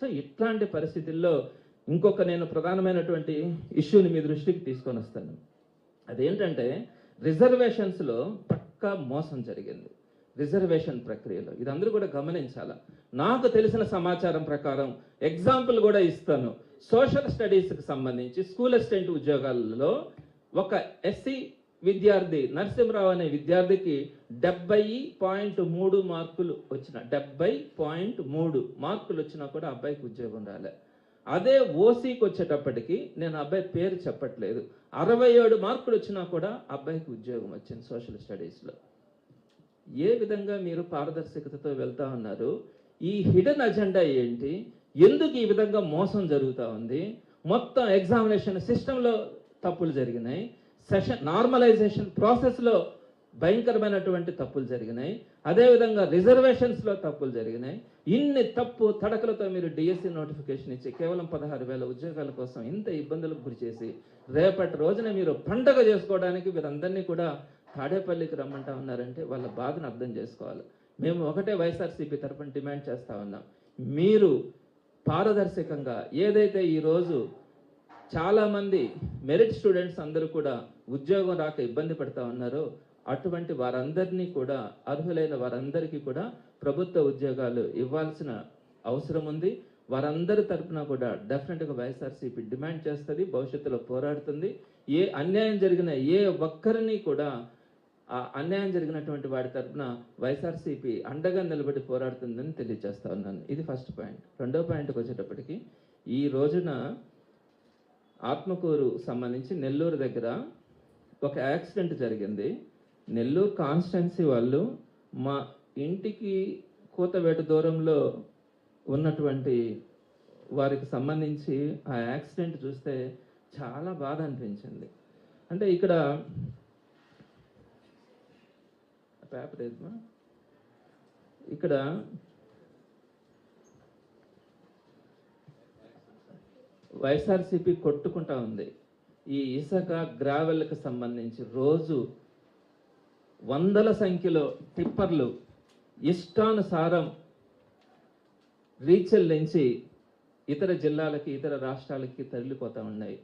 So ఇట్లాంటి పరిస్థితుల్లో ఇంకొక నేను ప్రధానమైనటువంటి ఇష్యూని మీ దృష్టికి తీసుకొని వస్తాను. అదేంటంటే రిజర్వేషన్స్లో పక్కా మోసం జరిగింది. రిజర్వేషన్ ప్రక్రియలో. ఇది అందరూ కూడా గమనించాల? నాకు తెలిసిన సమాచారం ప్రకారం ఎగ్జాంపుల్ కూడా ఇస్తాను. సోషల్ స్టడీస్కి సంబంధించి స్కూల్ అసిస్టెంట్ ఉద్యోగాలలో ఒక ఎస్సీ విద్యార్థి నరసింహరావు అనే విద్యార్థికి డెబ్బై పాయింట్ మూడు మార్కులు వచ్చిన డెబ్బై పాయింట్ మూడు మార్కులు వచ్చినా కూడా అబ్బాయికి ఉద్యోగం రాలే. అదే ఓసీకి వచ్చేటప్పటికి నేను అబ్బాయి పేరు చెప్పట్లేదు. అరవై ఏడు మార్కులు వచ్చినా కూడా అబ్బాయికి ఉద్యోగం వచ్చింది సోషల్ స్టడీస్లో. ఏ విధంగా మీరు పారదర్శకతతో వెళ్తా ఉన్నారు? ఈ హిడెన్ అజెండా ఏంటి? ఎందుకు ఈ విధంగా మోసం జరుగుతూ ఉంది? మొత్తం ఎగ్జామినేషన్ సిస్టంలో తప్పులు జరిగినాయి. సెషన్ నార్మలైజేషన్ ప్రాసెస్లో భయంకరమైనటువంటి తప్పులు జరిగినాయి. అదేవిధంగా రిజర్వేషన్స్లో తప్పులు జరిగినాయి. ఇన్ని తప్పు తడకలతో మీరు డిఎస్సి నోటిఫికేషన్ ఇచ్చి కేవలం పదహారు వేల ఉద్యోగాల కోసం ఇంత ఇబ్బందులకు గురి చేసి రేపటి రోజున మీరు పండగ చేసుకోవడానికి వీరందరినీ కూడా తాడేపల్లికి రమ్మంటా ఉన్నారంటే వాళ్ళ బాధను అర్థం చేసుకోవాలి. మేము ఒకటే వైఎస్ఆర్సీపీ తరఫున డిమాండ్ చేస్తా ఉన్నాం. మీరు పారదర్శకంగా ఏదైతే ఈరోజు చాలామంది మెరిట్ స్టూడెంట్స్ అందరూ కూడా ఉద్యోగం రాక ఇబ్బంది పడతా ఉన్నారో అటువంటి వారందరినీ కూడా అర్హులైన వారందరికీ కూడా ప్రభుత్వ ఉద్యోగాలు ఇవ్వాల్సిన అవసరం ఉంది. వారందరి తరపున కూడా డెఫినెట్గా వైఎస్ఆర్సీపీ డిమాండ్ చేస్తుంది భవిష్యత్తులో పోరాడుతుంది. ఏ అన్యాయం జరిగిన ఏ ఒక్కరిని కూడా ఆ అన్యాయం జరిగినటువంటి వాడి తరపున వైఎస్ఆర్సీపీ అండగా నిలబడి పోరాడుతుందని తెలియజేస్తా ఉన్నాను. ఇది ఫస్ట్ పాయింట్ రెండో పాయింట్కి వచ్చేటప్పటికి ఈ రోజున ఆత్మకూరు సంబంధించి నెల్లూరు దగ్గర ఒక యాక్సిడెంట్ జరిగింది. నెల్లూరు కాన్స్టెన్సీ వాళ్ళు మా ఇంటికి కూతవేట దూరంలో ఉన్నటువంటి వారికి సంబంధించి ఆ యాక్సిడెంట్ చూస్తే చాలా బాధ అనిపించింది. అంటే ఇక్కడ పేపర్ ఏదమ్మా? ఇక్కడ వైఎస్ఆర్సీపీ కొట్టుకుంటా ఉంది. ఈ ఇసుక గ్రావెల్కి సంబంధించి రోజు వందల సంఖ్యలో టిప్పర్లు ఇష్టానుసారం రీచెల్ నుంచి ఇతర జిల్లాలకి ఇతర రాష్ట్రాలకి తరలిపోతూ ఉన్నాయి.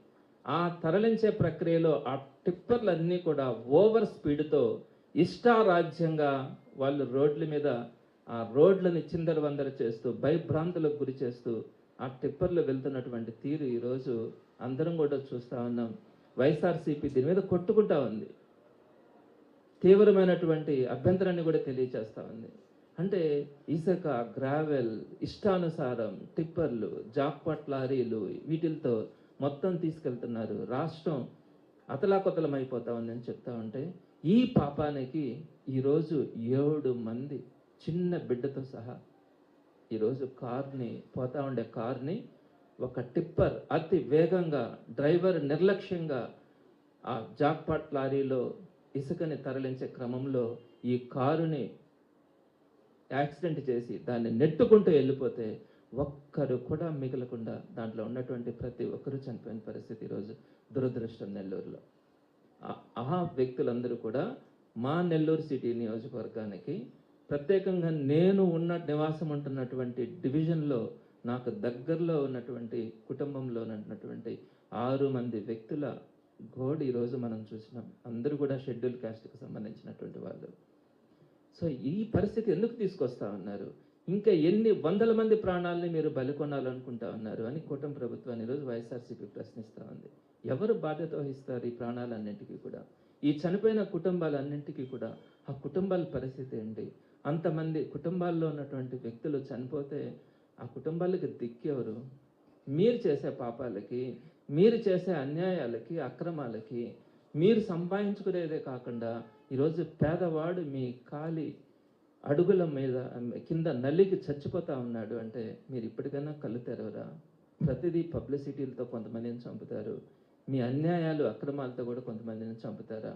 ఆ తరలించే ప్రక్రియలో ఆ టిప్పర్లన్నీ కూడా ఓవర్ స్పీడ్తో ఇష్టారాజ్యంగా వాళ్ళు రోడ్ల మీద ఆ రోడ్లని చిందరవందర చేస్తూ భయభ్రాంతులకు గురి చేస్తూ ఆ టిప్పర్లో వెళ్తున్నటువంటి తీరు ఈరోజు అందరం కూడా చూస్తా ఉన్నాం. వైఎస్ఆర్సీపీ దీని మీద కొట్టుకుంటా ఉంది. తీవ్రమైనటువంటి అభ్యంతరాన్ని కూడా తెలియచేస్తూ ఉంది. అంటే ఇసుక గ్రావెల్ ఇష్టానుసారం టిప్పర్లు జాక్పాట్ లారీలు వీటితో మొత్తం తీసుకెళ్తున్నారు. రాష్ట్రం అతలాకుతలం ఉందని చెప్తా ఉంటే ఈ పాపానికి ఈరోజు ఏడు మంది చిన్న బిడ్డతో సహా ఈరోజు కార్ని పోతా ఉండే కార్ని ఒక టిప్పర్ అతి వేగంగా డ్రైవర్ నిర్లక్ష్యంగా ఆ జాక్పాట్ లారీలో ఇసుకని తరలించే క్రమంలో ఈ కారుని యాక్సిడెంట్ చేసి దాన్ని నెట్టుకుంటూ వెళ్ళిపోతే ఒక్కరు కూడా మిగలకుండా దాంట్లో ఉన్నటువంటి ప్రతి ఒక్కరూ చనిపోయిన పరిస్థితి ఈరోజు దురదృష్టం నెల్లూరులో. ఆ- వ్యక్తులందరూ కూడా మా నెల్లూరు సిటీ నియోజకవర్గానికి ప్రత్యేకంగా నేను ఉన్న నివాసం ఉంటున్నటువంటి డివిజన్లో నాకు దగ్గరలో ఉన్నటువంటి కుటుంబంలో ఉన్నటువంటి ఆరు మంది వ్యక్తుల గోడ్ ఈరోజు మనం చూసినాం. అందరూ కూడా షెడ్యూల్ కాస్ట్కి సంబంధించినటువంటి వాళ్ళు. సో ఈ పరిస్థితి ఎందుకు తీసుకొస్తా ఉన్నారు? ఇంకా ఎన్ని వందల మంది ప్రాణాలని మీరు బలికొనాలనుకుంటా ఉన్నారు అని కూటమి ప్రభుత్వాన్ని ఈరోజు వైఎస్ఆర్సీపీ ప్రశ్నిస్తూ ఉంది. ఎవరు బాధ్యత వహిస్తారు ఈ ప్రాణాలన్నింటికీ కూడా? ఈ చనిపోయిన కుటుంబాలన్నింటికీ కూడా? ఆ కుటుంబాల పరిస్థితి ఏంటి? అంతమంది కుటుంబాల్లో ఉన్నటువంటి వ్యక్తులు చనిపోతే ఆ కుటుంబాలకి దిక్కెవరు మీరు చేసే పాపాలకి మీరు చేసే అన్యాయాలకి అక్రమాలకి మీరు సంపాదించుకునేదే కాకుండా ఈరోజు పేదవాడు మీ కాలి అడుగుల మీద కింద నలిగి చచ్చిపోతా ఉన్నాడు అంటే మీరు ఇప్పటికైనా కళ్ళు తెరవరా? ప్రతిదీ పబ్లిసిటీలతో కొంతమందిని చంపుతారు. మీ అన్యాయాలు అక్రమాలతో కూడా కొంతమందిని చంపుతారా?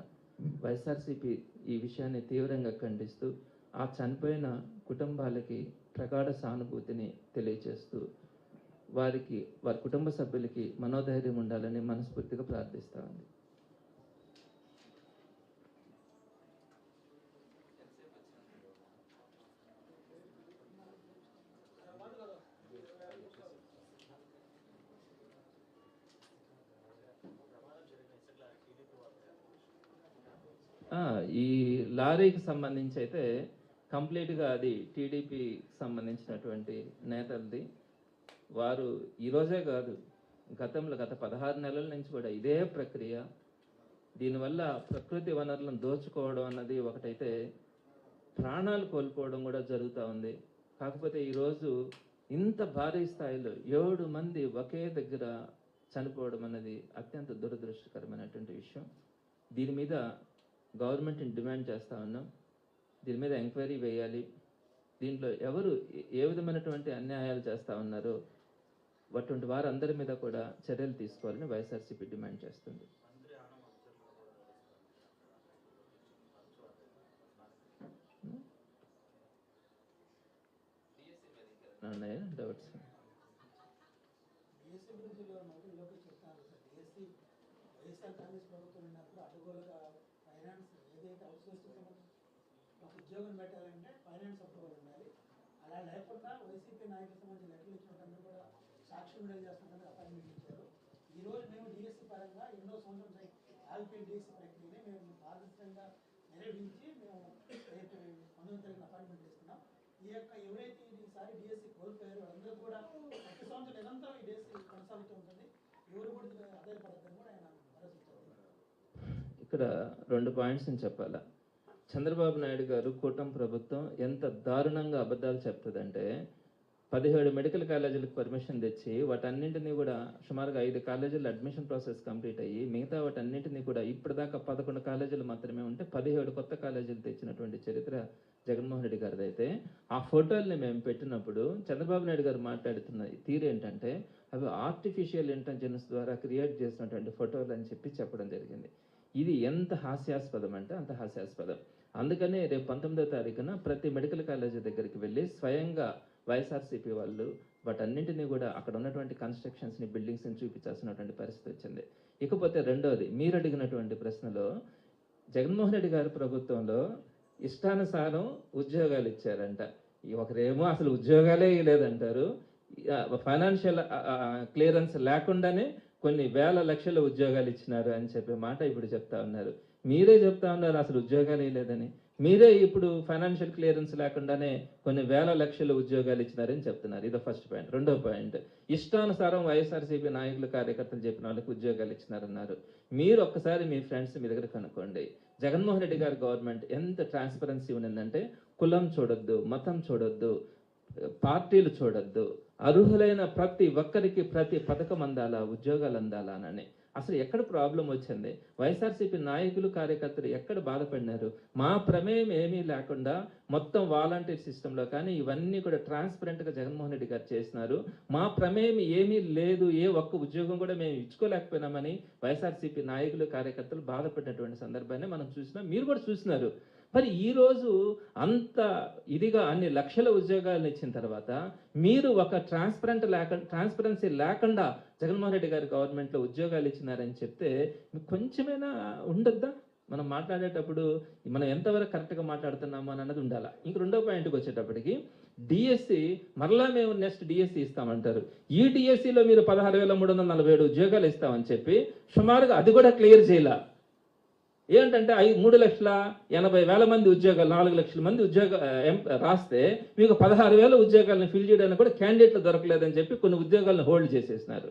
వైఎస్ఆర్సీపీ ఈ విషయాన్ని తీవ్రంగా ఖండిస్తూ ఆ చనిపోయిన కుటుంబాలకి ప్రగాఢ సానుభూతిని తెలియచేస్తూ వారికి వారి కుటుంబ సభ్యులకి మనోధైర్యం ఉండాలని మనస్ఫూర్తిగా ప్రార్థిస్తా ఉంది. ఈ లారీకి సంబంధించి అయితే కంప్లీట్గా అది టీడీపీ సంబంధించినటువంటి నేతలది. వారు ఈరోజే కాదు గతంలో గత పదహారు నెలల నుంచి కూడా ఇదే ప్రక్రియ. దీనివల్ల ప్రకృతి వనరులను దోచుకోవడం అన్నది ఒకటైతే ప్రాణాలు కోల్పోవడం కూడా జరుగుతూ ఉంది. కాకపోతే ఈరోజు ఇంత భారీ స్థాయిలో ఏడు మంది ఒకే దగ్గర చనిపోవడం అన్నది అత్యంత దురదృష్టకరమైనటువంటి విషయం. దీని మీద గవర్నమెంట్ని డిమాండ్ చేస్తూ ఉన్నాం. దీని మీద ఎంక్వైరీ వేయాలి. దీంట్లో ఎవరు ఏ- విధమైనటువంటి అన్యాయాలు చేస్తూ ఉన్నారో అటువంటి వారందరి మీద కూడా చర్యలు తీసుకోవాలని వైఎస్ఆర్సీపీ డిమాండ్ చేస్తుంది. ఉన్నాయా డౌట్స్? వైఎస్ఆర్ కాంగ్రెస్ ప్రభుత్వం ఉన్నప్పుడు ఫైనాన్స్ ఏదైతే అవుట్సోర్సింగ్ ఒక ఉద్యోగం పెట్టాలంటే ఫైనాన్స్ అప్రూవల్ ఉండాలి. అలా లేకుండా వైసీపీ నాయకులకు సంబంధించిన లెటర్లు ఇచ్చినట్టు కూడా సాక్షి విడుదల చేస్తున్నట్టు అపాయింట్మెంట్ ఇచ్చారు. ఈ రోజు మేము డిఎస్సీ పరంగా ఎన్నో సంవత్సరం ఆల్పీ డిఎస్సీ ప్రక్రియని మేము పారదర్శకంగా నిర్వహించి మేము రేపు పంతొమ్మిది తారీఖున అపాయింట్మెంట్ ఇస్తున్నాం ఈ యొక్క ఎవరైతే ఈసారి డిఎస్సి కోల్పోయారో అందరూ కూడా ప్రతి సంవత్సరం నిరంతరం ఈ డిఎస్సి కొనసాగుతూ ఉంటుంది. ఎవరు కూడా ఆధారపడద్దని కూడా ఆయన భరోసా ఇక్కడ రెండు పాయింట్స్ చెప్పాలా? చంద్రబాబు నాయుడు గారు కూటమి ప్రభుత్వం ఎంత దారుణంగా అబద్ధాలు చెప్తుందంటే పదిహేడు మెడికల్ కాలేజీలకు పర్మిషన్ తెచ్చి వాటన్నింటినీ కూడా సుమారుగా ఐదు కాలేజీలు అడ్మిషన్ ప్రాసెస్ కంప్లీట్ అయ్యి మిగతా వాటన్నింటినీ కూడా ఇప్పటిదాకా పదకొండు కాలేజీలు మాత్రమే ఉంటే పదిహేడు కొత్త కాలేజీలు తెచ్చినటువంటి చరిత్ర జగన్మోహన్ రెడ్డి గారిది అయితే ఆ ఫోటోల్ని మేము పెట్టినప్పుడు చంద్రబాబు నాయుడు గారు మాట్లాడుతున్న తీరు ఏంటంటే అవి ఆర్టిఫిషియల్ ఇంటెలిజెన్స్ ద్వారా క్రియేట్ చేసినటువంటి ఫోటోలు అని చెప్పి చెప్పడం జరిగింది. ఇది ఎంత హాస్యాస్పదం అంటే అంత హాస్యాస్పదం. అందుకనే రేపు పంతొమ్మిదో తారీఖున ప్రతి మెడికల్ కాలేజీ దగ్గరికి వెళ్ళి స్వయంగా వైఎస్ఆర్సీపీ వాళ్ళు వాటన్నింటినీ కూడా అక్కడ ఉన్నటువంటి కన్స్ట్రక్షన్స్ని బిల్డింగ్స్ని చూపించాల్సినటువంటి పరిస్థితి వచ్చింది. ఇకపోతే రెండోది మీరు అడిగినటువంటి ప్రశ్నలో జగన్మోహన్ రెడ్డి గారి ప్రభుత్వంలో ఇష్టానుసారం ఉద్యోగాలు ఇచ్చారంట. ఈ ఒకరేమో అసలు ఉద్యోగాలే లేదంటారు ఫైనాన్షియల్ క్లియరెన్స్ లేకుండానే కొన్ని వేల లక్షల ఉద్యోగాలు ఇచ్చినారు అని చెప్పే మాట ఇప్పుడు చెప్తా ఉన్నారు. మీరే చెప్తా ఉన్నారు అసలు ఉద్యోగాలే లేదని. మీరే ఇప్పుడు ఫైనాన్షియల్ క్లియరెన్స్ లేకుండానే కొన్ని వేల లక్షల ఉద్యోగాలు ఇచ్చినారని చెప్తున్నారు. ఇది ఫస్ట్ పాయింట్ రెండో పాయింట్ ఇష్టానుసారం వైఎస్ఆర్సీపీ నాయకులు కార్యకర్తలు చెప్పిన వాళ్ళకి ఉద్యోగాలు ఇచ్చినారన్నారు. మీరు ఒక్కసారి మీ ఫ్రెండ్స్ మీ దగ్గర కనుక్కోండి. జగన్మోహన్ రెడ్డి గారి గవర్నమెంట్ ఎంత ట్రాన్స్పరెన్సీ ఉన్నదంటే కులం చూడొద్దు మతం చూడొద్దు పార్టీలు చూడొద్దు అర్హులైన ప్రతి ఒక్కరికి ప్రతి పథకం అందాలా ఉద్యోగాలు అందాలా అని. అసలు ఎక్కడ ప్రాబ్లం వచ్చింది? వైఎస్ఆర్సీపీ నాయకులు కార్యకర్తలు ఎక్కడ బాధపడినారు? మా ప్రమేయం ఏమీ లేకుండా మొత్తం వాలంటీర్ సిస్టంలో కానీ ఇవన్నీ కూడా ట్రాన్స్పరెంట్గా జగన్మోహన్ రెడ్డి గారు చేసినారు. మా ప్రమేయం ఏమీ లేదు ఏ ఒక్క ఉద్యోగం కూడా మేము ఇచ్చుకోలేకపోయినామని వైఎస్ఆర్సీపీ నాయకులు కార్యకర్తలు బాధపడినటువంటి సందర్భాన్ని మనం చూసినాం. మీరు కూడా చూసినారు. మరి ఈరోజు అంత ఇదిగా అన్ని లక్షల ఉద్యోగాలు ఇచ్చిన తర్వాత మీరు ఒక ట్రాన్స్పరెంట్ లేక ట్రాన్స్పరెన్సీ లేకుండా జగన్మోహన్ రెడ్డి గారి గవర్నమెంట్లో ఉద్యోగాలు ఇచ్చినారని చెప్తే కొంచెమైనా ఉండొద్దా? మనం మాట్లాడేటప్పుడు మనం ఎంతవరకు కరెక్ట్గా మాట్లాడుతున్నాము అని అన్నది ఉండాలా? ఇంక రెండో పాయింట్కి వచ్చేటప్పటికి డిఎస్సి మరలా మేము నెక్స్ట్ డిఎస్సి ఇస్తామంటారు. ఈ డిఎస్సిలో మీరు పదహారు వేల మూడు వందల నలభై ఏడు ఉద్యోగాలు ఇస్తామని చెప్పి సుమారుగా అది కూడా క్లియర్ చేయాల. ఏంటంటే ఐదు మూడు లక్షల ఎనభై వేల మంది ఉద్యోగాలు నాలుగు లక్షల మంది ఉద్యోగ ఎం- రాస్తే మీకు పదహారు వేల ఉద్యోగాలను ఫిల్ చేయడానికి కూడా క్యాండిడేట్లు దొరకలేదని చెప్పి కొన్ని ఉద్యోగాలను హోల్డ్ చేసేసినారు.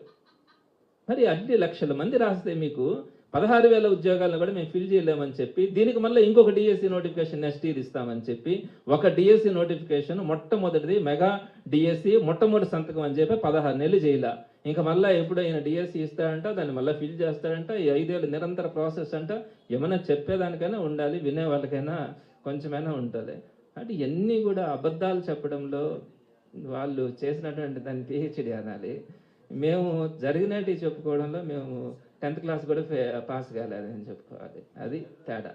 మరి అన్ని లక్షల మంది రాస్తే మీకు పదహారు వేల ఉద్యోగాలను కూడా మేము ఫిల్ చేయలేమని చెప్పి దీనికి మళ్ళీ ఇంకొక డిఎస్సి నోటిఫికేషన్ నెక్స్ట్ ఇయర్ ఇస్తామని చెప్పి ఒక డిఎస్సి నోటిఫికేషన్ మొట్టమొదటిది మెగా డిఎస్సి మొట్టమొదటి సంతకం అని చెప్పి పదహారు నెలలు చేయాల ఇంకా మళ్ళీ ఎప్పుడు ఆయన డిఎస్సి ఇస్తాడంట దాన్ని మళ్ళీ ఫిల్ చేస్తాడంట ఈ ఐదేళ్ళు నిరంతర ప్రాసెస్ అంట ఏమైనా చెప్పేదానికైనా ఉండాలి వినే వాళ్ళకైనా కొంచెమైనా ఉంటుంది. అంటే ఇవన్నీ కూడా అబద్ధాలు చెప్పడంలో వాళ్ళు చేసినటువంటి దాన్ని పిహెచ్డి అనాలి. మేము జరిగినట్టు చెప్పుకోవడంలో మేము టెన్త్ క్లాస్ కూడా ఫే- పాస్ కాలేదని చెప్పుకోవాలి. అది తేడా.